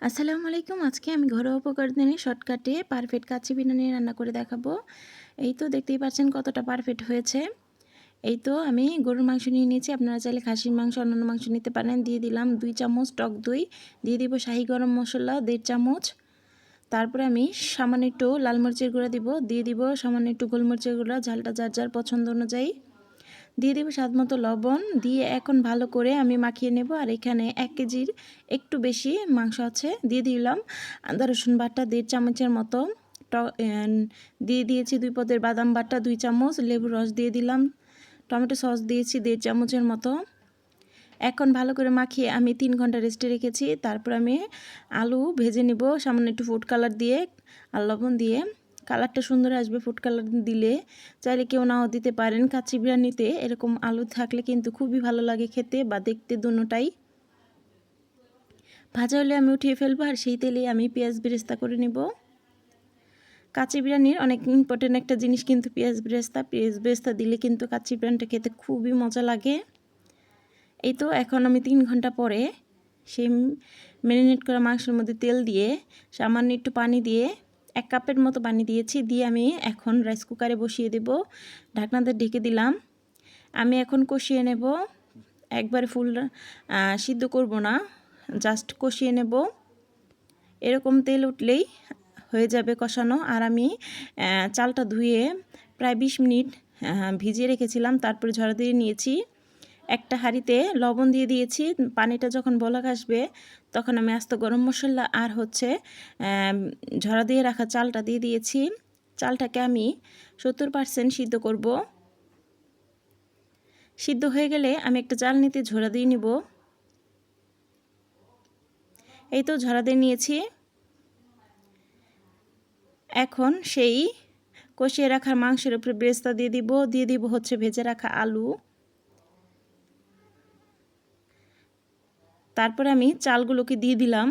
আসসালামু আলাইকুম। আজকে আমি ঘরোয়া উপকরণে শর্টকাটে পারফেক্ট কাচ্চি বিরিয়ানি রান্না করে দেখাবো। এই তো দেখতেই পাচ্ছেন কতটা পারফেক্ট হয়েছে। এই তো আমি গরুর মাংস নিয়ে নিয়েছি। আপনারা চাইলে খাসির মাংস, অন্যান্য মাংস নিতে পারেন। দিয়ে দিলাম দুই চামচ টক দই। দিয়ে দিব শাহি গরম মশলা, দেড় চামচ। তারপরে আমি সামান্য একটু লাল মরিচের গুঁড়া দিব। দিয়ে দিব সামান্য একটু গোলমরিচের গুঁড়া। ঝালটা যার যার পছন্দ অনুযায়ী। দিয়ে দেবো স্বাদ মতো লবণ। দিয়ে এখন ভালো করে আমি মাখিয়ে নেব। আর এখানে এক কেজির একটু বেশি মাংস আছে, দিয়ে দিলাম। আদা, রসুন বাটা, দেড় চামচের মতো দিয়ে দিয়েছি দুই পদের বাদাম বাটা, দুই চামচ লেবুর রস দিয়ে দিলাম। টমেটো সস দিয়েছি দেড় চামচের মতো। এখন ভালো করে মাখিয়ে আমি তিন ঘণ্টা রেস্টে রেখেছি। তারপর আমি আলু ভেজে নিব, সামান্য একটু ফুড কালার দিয়ে আর লবণ দিয়ে। কালারটা সুন্দর আসবে ফুড কালার দিলে। চাইলে কেউ নাও দিতে পারেন। কাচ্চি বিরিয়ানিতে এরকম আলু থাকলে কিন্তু খুবই ভালো লাগে খেতে বা দেখতে দুটাই। ভাজা হলে আমি উঠিয়ে ফেলব আর সেই তেলে আমি পেঁয়াজ বেরেস্তা করে নেব। কাঁচি বিরিয়ানির অনেক ইম্পর্টেন্ট একটা জিনিস কিন্তু পেঁয়াজ বেরেস্তা। পেঁয়াজ বেরেস্তা দিলে কিন্তু কাচ্চি বিরিয়ানিটা খেতে খুবই মজা লাগে। এই তো এখন আমি তিন ঘণ্টা পরে সেই ম্যারিনেট করা মাংসের মধ্যে তেল দিয়ে সামান্য একটু পানি দিয়ে এক কাপের মতো পানি দিয়েছি, দিয়ে আমি এখন রাইস কুকারে বসিয়ে দেব। ঢাকনাতে ঢেকে দিলাম। আমি এখন কষিয়ে নেব। একবারে ফুল সিদ্ধ করব না জাস্ট কষিয়ে নেব। এরকম তেল উঠলেই হয়ে যাবে কষানো। আর আমি চালটা ধুয়ে প্রায় বিশ মিনিট ভিজিয়ে রেখেছিলাম। তারপরে ঝরা দিয়ে নিয়েছি। একটা হাঁড়িতে লবণ দিয়ে দিয়েছি। পানিটা যখন বলক আসবে, তখন আমি আস্ত গরম মশলা আর হচ্ছে ঝরা দিয়ে রাখা চালটা দিয়ে দিয়েছি। চালটাকে আমি সত্তর পারসেন্ট সিদ্ধ করব। সিদ্ধ হয়ে গেলে আমি একটা চাল নিতে ঝরা দিয়ে নিব। এই তো ঝরা দিয়ে নিয়েছি। এখন সেই কষিয়ে রাখার মাংসের উপরে ব্রেস্তা দিয়ে দিব। দিয়ে দিব হচ্ছে ভেজে রাখা আলু। তারপরে আমি চালগুলোকে দিয়ে দিলাম।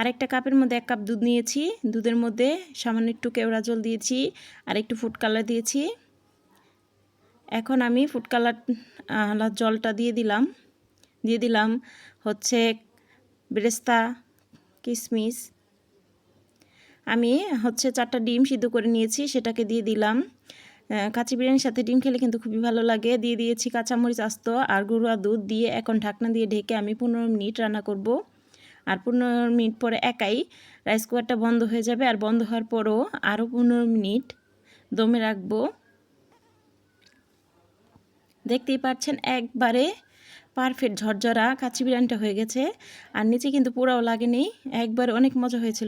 আরেকটা কাপের মধ্যে এক কাপ দুধ নিয়েছি। দুধের মধ্যে সামান্য একটু কেওড়া জল দিয়েছি আর একটু ফুড কালার দিয়েছি। এখন আমি ফুড কালার জলটা দিয়ে দিলাম। দিয়ে দিলাম হচ্ছে বেরেস্তা কিশমিশ আমি হচ্ছে চারটা ডিম সিদ্ধ করে নিয়েছি, সেটাকে দিয়ে দিলাম। কাঁচি বিরিয়ানির সাথে ডিম খেলে কিন্তু খুবই ভালো লাগে। দিয়ে দিয়েছি কাঁচামরিচ আস্ত আর গুঁড়া দুধ দিয়ে এখন ঢাকনা দিয়ে ঢেকে আমি পনেরো মিনিট রান্না করব। আর পনেরো মিনিট পরে একাই রাইস কুকারটা বন্ধ হয়ে যাবে। আর বন্ধ হওয়ার পরও আরও পনেরো মিনিট দমে রাখব। দেখতেই পাচ্ছেন একবারে পারফেক্ট ঝরঝরা কাঁচি বিরিয়ানিটা হয়ে গেছে। আর নিচে কিন্তু পুরাও লাগেনি। একবারে অনেক মজা হয়েছিল।